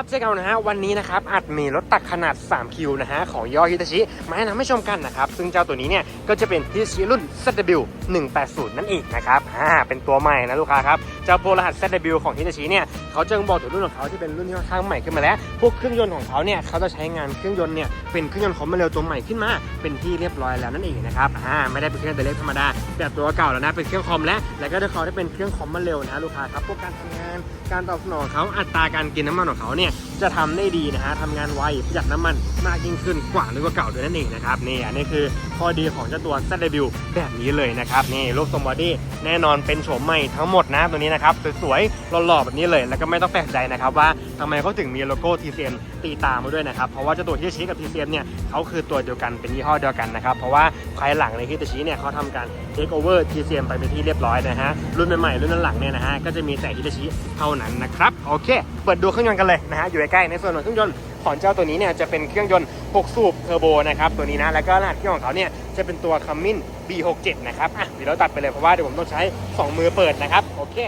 ครับเจอกันนะฮะวันนี้นะครับอัดมีรถตักขนาด 3 คิวนะฮะของยอฮิตาชิมาให้นำให้ชมกันนะครับ ซึ่งเจ้าตัวนี้เนี่ยก็จะเป็นฮิตาชิรุ่น ZW 180 นั่นเองนะครับอ่าเป็นตัวใหม่นะลูกค้าครับ จ้าโปรรหัส ZW ของฮิตาชิเนี่ยเขาจะบอกถึงรุ่นของเขาที่เป็นรุ่นที่ค่อนข้างใหม่ขึ้นมาแล้ว พวกเครื่องยนต์ของเขาเนี่ยเขาจะใช้งานเครื่องยนต์เนี่ยเป็นเครื่องยนต์คอมมาเร็วตัวใหม่ขึ้นมา เป็นที่เรียบร้อยแล้วนั่นเองนะครับอ่าไม่ได้เป็นเครื่องตัวเล็กธรรมดาแบบตัวเก่าแล้วนะเป็นเครื่องคอมแล้วแล้วก็ด้วยเขาได้เป็นเครื่องคอมมาเร็วนะลูกค้าครับพวกการทำงานการตอบสนองเขาอัตราการกินน้ำมันของเขาเนี่ย จะทำได้ดีนะฮะทำงานไวประหยัดน้ำมันมากยิ่งขึ้นกว่าหรือว่าเก่าด้วยนั่นเองนะครับนี่อันนี้คือข้อดีของเจ้าตัว ZW แบบนี้เลยนะครับนี่รูปทรงบอดี้แน่นอนเป็นโฉมใหม่ทั้งหมดนะตัวนี้นะครับสวยๆหล่อๆแบบนี้เลยแล้วก็ไม่ต้องแปลกใจนะครับว่าทำไมเขาถึงมีโลโก้ TCM ตีตามมาด้วยนะครับเพราะว่าเจ้าตัวที่ชี้กับ TCM เนี่ยเขาคือตัวเดียวกันเป็นยี่ห้อเดียวกันนะครับเพราะว่าภายหลังในฮิตาชิเนี่ยเขาทำการ take over TCM ไปเป็นที่เรียบร้อยนะฮะรุ่นใหม่ๆรุ่นหลังเนี่ยนะฮะก็จะมีแต่ฮิตาชิเท่านั้นนะครับโอเค เปิดดูเครื่องยนต์กันเลยนะฮะอยู่ใกล้ๆในส่วนของเครื่องยนต์ของเจ้าตัวนี้เนี่ยจะเป็นเครื่องยนต์ 6 สูบเทอร์โบนะครับตัวนี้นะแล้วก็รหัสเครื่องของเขาเนี่ยจะเป็นตัว Cummins B67 นะครับอะเดี๋ยวเราตัดไปเลยเพราะว่าเดี๋ยวผมต้องใช้ 2 มือเปิดนะครับโอเค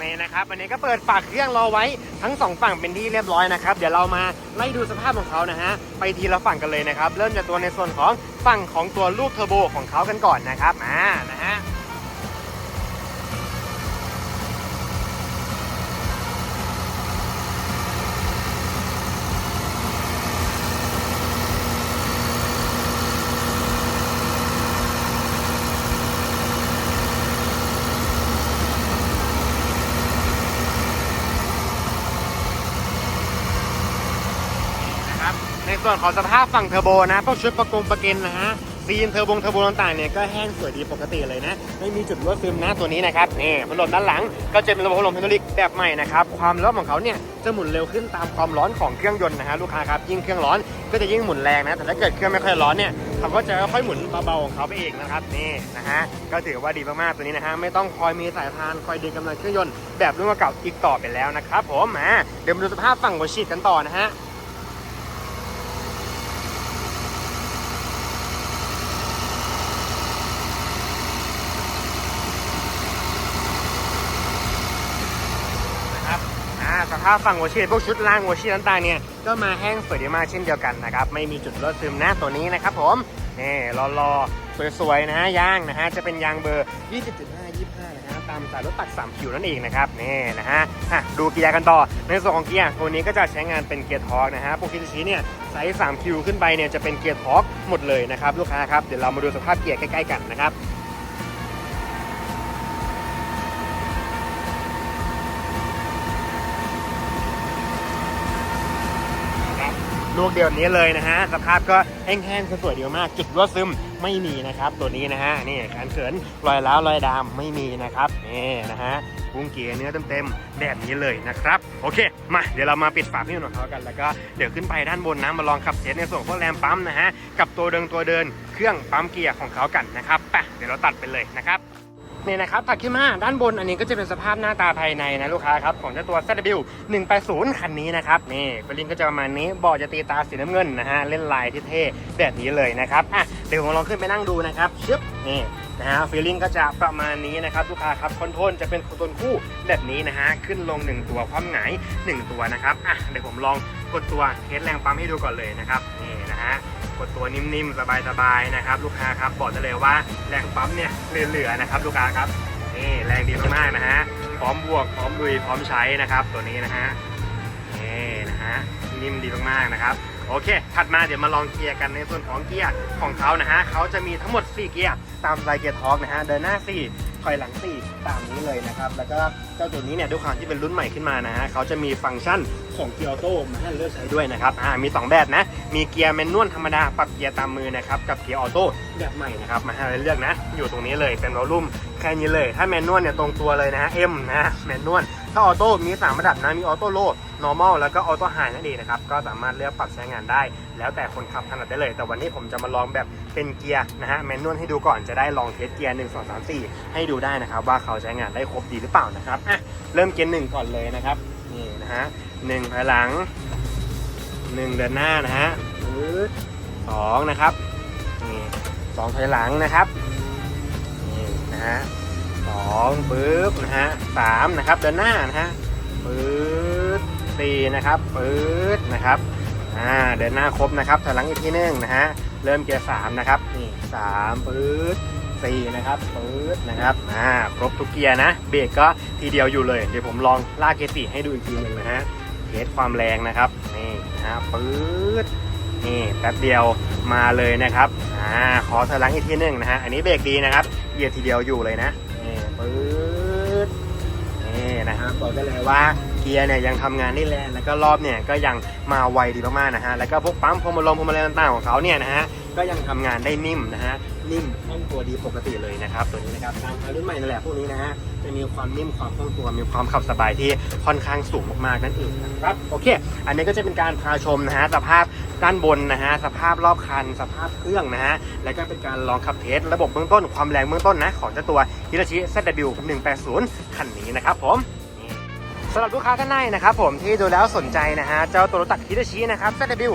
นี่นะครับวันนี้ก็เปิดฝากเครื่องรอไว้ทั้งสองฝั่งเป็นที่เรียบร้อยนะครับเดี๋ยวเรามาไล่ดูสภาพของเขานะฮะไปทีละฝั่งกันเลยนะครับเริ่มจากตัวในส่วนของฝั่งของตัวลูกเทอร์โบของเขากันก่อนนะครับอ่านะฮะ ส่วนของสภาพฝั่งเทอร์โบนะพวกชุดประกงประเก็นนะฮะซีนเทอร์โบงเทอร์โบต่างๆเนี่ยก็แห้งสวยดีปกติเลยนะ ไม่มีจุดรั่วซึมนะตัวนี้นะครับนี่พัดลมด้านหลังก็จะเป็นระบบพัดลมไฮดรอลิกแบบใหม่นะครับความร้อนของเขาเนี่ยจะหมุนเร็วขึ้นตามความร้อนของเครื่องยนต์นะฮะลูกค้าครับยิ่งเครื่องร้อนก็จะยิ่งหมุนแรงนะแต่ถ้าเกิดเครื่องไม่ค่อยร้อนเนี่ยเขาก็จะค่อยหมุนเบาๆของเขาไปเองนะครับนี่นะฮะก็ถือว่าดีมากๆตัวนี้นะฮะไม่ต้องคอยมีสายพานคอยดึงกำลังเครื่องยนต์แบบรุ่นเก่าอีกต่อไปแล้วนะครับผมอ่าเดี๋ยวมาดูสภาพฝั่งหัวฉีดกันต่อนะฮะ นะครับ อ่าฝั่งหัวฉีดพวกชุดล่างหัวฉีดต่างๆเนี่ยก็มาแห้งสวยดีมากเช่นเดียวกันนะครับไม่มีจุดรั่วซึมนะตัวนี้นะครับผมนี่รอๆสวยๆนะฮะยางนะฮะจะเป็นยางเบอร์ 20.5 25นะฮะตามสายรถตัก3คิวนั่นเองนะครับนี่นะฮะอะดูเกียร์กันต่อในส่วนของเกียร์ตัวนี้ก็จะใช้งานเป็นเกียร์ทอร์กนะฮะพวกคิชิเนี่ยไซส์3คิวขึ้นไปเนี่ยจะเป็นเกียร์ทอร์กหมดเลยนะครับลูกค้าครับเดี๋ยวเรามาดูสภาพเกียร์ใกล้ๆกันนะครับ นะครับ ลูกเดียวนี้เลยนะฮะ สภาพก็แห้งๆสวยๆเดียวมาก จุดรั่วซึมไม่มีนะครับ ตัวนี้นะฮะ นี่การเขินรอยร้าวรอยดามไม่มีนะครับนี่นะฮะกุ้งเกียร์เนื้อเต็มๆแบบนี้เลยนะครับ โอเค มาเดี๋ยวเรามาปิดฝาพี่หนุ่มของเขากันแล้วก็เดี๋ยวขึ้นไปด้านบนนะมาลองขับเทสในส่วนของแรมปั๊มนะฮะกับตัวเดินตัวเดินเครื่องปั๊มเกียร์ของเขากันนะครับไปเดี๋ยวเราตัดไปเลยนะครับ นี่นะครับถัดขึ้นมาด้านบนอันนี้ก็จะเป็นสภาพหน้าตาภายในนะลูกค้าครับของเจ้าตัว ZW 180คันนี้นะครับนี่ฟลิงก็จะประมาณนี้บาะจะตีตาสีน้ำเงินนะฮะเล่นลายที่เท่แบบนี้เลยนะครับอะเดี๋ยวผมลองขึ้นไปนั่งดูนะครับชึบนี่นะฮะฟีลลิ่งก็จะประมาณนี้นะครับลูกค้าครับคอนโทรลจะเป็นคอนโทรลคู่แบบนี้นะฮะขึ้นลง 1 ตัวความหงาย 1 ตัวนะครับอะเดี๋ยวผมลองกดตัวเทสแรงปั๊มให้ดูก่อนเลยนะครับนี่นะฮะ กดตัวนิ่มๆ สบายๆ นะครับ ลูกค้าครับบอกได้เลยว่าแรงปั๊มเนี่ยเหลือๆนะครับลูกค้าครับนี่แรงดีมากๆนะฮะพร้อมบวกพร้อมลุยพร้อมใช้นะครับ ตัวนี้นะฮะนี่นะฮะนิ่มดีมากๆนะครับโอเค ถัดมาเดี๋ยวมาลองเกียร์กันในส่วนของเกียร์ของเขานะฮะเขาจะมีทั้งหมด 4 เกียร์ตามสไตล์เกียร์ทอกนะฮะ เดินหน้า 4 อยหลังสี่ตามนี้เลยนะครับ แล้วก็เจ้าตัวนี้เนี่ยด้วยความที่เป็นรุ่นใหม่ขึ้นมานะฮะเขาจะมีฟังก์ชันของเกียร์ออโต้มาให้เลือกใช้ด้วยนะครับอ่ามี 2 แบบนะ มีเกียร์แมนนวลธรรมดาปรับเกียร์ตามมือนะครับกับเกียร์ออโต้แบบใหม่นะครับมาให้เลือกนะ อยู่ตรงนี้เลยเป็นวอลลุ่มแค่นี้เลย ถ้าแมนนวลเนี่ยตรงตัวเลยนะฮะ M นะแมนนวล ถ้าออโต้มี 3 ระดับนะมีออโต้โลด normal แล้วก็ออโต้ไฮนั่นเองนะครับก็สามารถเลือกปรับใช้งานได้ แล้วแต่คนขับถนัดได้เลย แต่วันนี้ผมจะมาลองแบบเป็นเกียร์นะฮะแมนนวลให้ดูก่อนจะได้ลองเทสเกียร์1 2 3 4 ให้ดูได้นะครับว่าเขาใช้งานได้ครบดีหรือเปล่านะครับอะเริ่มเกียร์หนึ่งก่อนเลยนะครับนี่นะฮะหนึ่งถอยหลังหนึ่งเดินหน้านะฮะสองนะครับนี่สองถอยหลังนะครับนี่นะฮะ สองปึ๊บนะฮะสามนะครับเดินหน้านะฮะปึ๊บสี่นะครับปื๊ดนะครับอ่าเดินหน้าครบนะครับถอยหลังอีกทีหนึงนะฮะเริ่มเกียร์สามนะครับนี่สามปื๊ดสี่นะครับปื๊ดนะครับอ่าครบทุกเกียร์นะเบรกก็ทีเดียวอยู่เลย เดี๋ยวผมลองลากเกียร์สี่ให้ดูอีกทีหนึ่งนะฮะเทสความแรงนะครับนี่นะฮะปื๊ดนี่แป๊บเดียวมาเลยนะครับอ่าขอถอยหลังอีกทีหนึ่งนะฮะอันนี้เบรกดีนะครับเหยียดทีเดียวอยู่เลยนะ นี่นะบอกได้เลยว่าเกียร์เนี่ยยังทำงานได้แรงแล้วก็รอบเนี่ยก็ยังมาไวดีมากๆนะฮะแล้วก็พวกปั๊มพวงมาลัยพวงมาลัยต่างๆของเขาเนี่ยนะฮะก็ยังทำงานได้นิ่มนะฮะนิ่มคล่องตัวดีปกติเลยนะครับตัวนี้นะครับตามรุ่นใหม่นั่นแหละพวกนี้นะฮะจะมีความนิ่มความคล่องตัวมีความขับสบายที่ค่อนข้างสูงมากๆนั่นเองนะครับโอเค อันนี้ก็จะเป็นการพาชมนะฮะสภาพด้านบนนะฮะสภาพรอบคัน สภาพเครื่องนะฮะแล้วก็เป็นการลองขับเทสระบบเบื้องต้นความแรงเบื้องต้นนะของเจ้าตัว Hitachi ZW 180คันนี้นะครับผม สำหรับลูกค้าท่านใดนะครับผมที่ดูแล้วสนใจนะฮะเจ้าตัวรถตักฮิตาชินะครับ ZW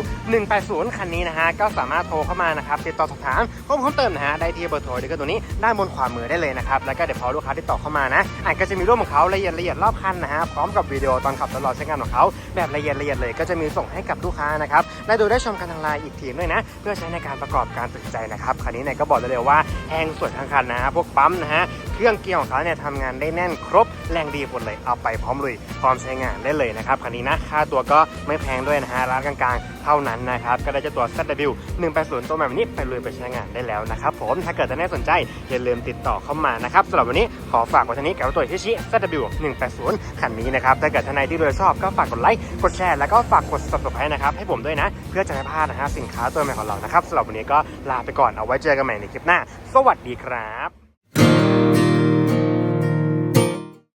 180 คันนี้นะฮะก็สามารถโทรเข้ามานะครับติดต่อสอบถามข้อมูลเพิ่มเติมนะฮะได้ที่เบอร์โทรเดียวกันตัวนี้ด้านบนขวามือได้เลยนะครับแล้วก็เดี๋ยวพอลูกค้าติดต่อเข้ามานะอาจก็จะมีรูปของเขาละเอียดละเอียดรอบคันนะฮะพร้อมกับวิดีโอตอนขับตลอดใช้งานของเขาแบบละเอียดละเอียดเลยก็จะมีส่งให้กับลูกค้านะครับและดูได้ชมกันทางไลน์อีกทีมด้วยนะ เพื่อใช้ในการประกอบการตัดสินใจนะครับคันนี้เนี่ยก็บอกเลยว่าแห้งสวยทั้งคันนะฮะพวกปั๊มนะฮะ เครื่องเกียร์ของเขาเนี่ยทำงานได้แน่นครบแรงดีหมดเลยเอาไปพร้อมลุยพร้อมใช้งานได้เลยนะครับคันนี้นะค่าตัวก็ไม่แพงด้วยนะฮะร้านกลางๆ เท่านั้นนะครับก็ได้จ้าตัว ZW 180 ตัวแบบนี้ไปลุยไปใช้งานได้แล้วนะครับผมถ้าเกิดท่านใดสนใจอย่าลืมติดต่อเข้ามานะครับสำหรับวันนี้ขอฝากไว้เท่านี้กับตัวฮิชิ ZW 180คันนี้นะครับถ้าเกิดท่านใดที่ดูชอบก็ฝากกดไลค์กดแชร์แล้วก็ฝากกด subscribe นะครับให้ผมด้วยนะ เพื่อจะไม่พลาดนะฮะสินค้าตัวใหม่ของเรานะครับสำหรับวันนี้ก็ลาไปก่อนเอาไว้เจอกันใหม่ในคลิปหน้า สวัสดีครับ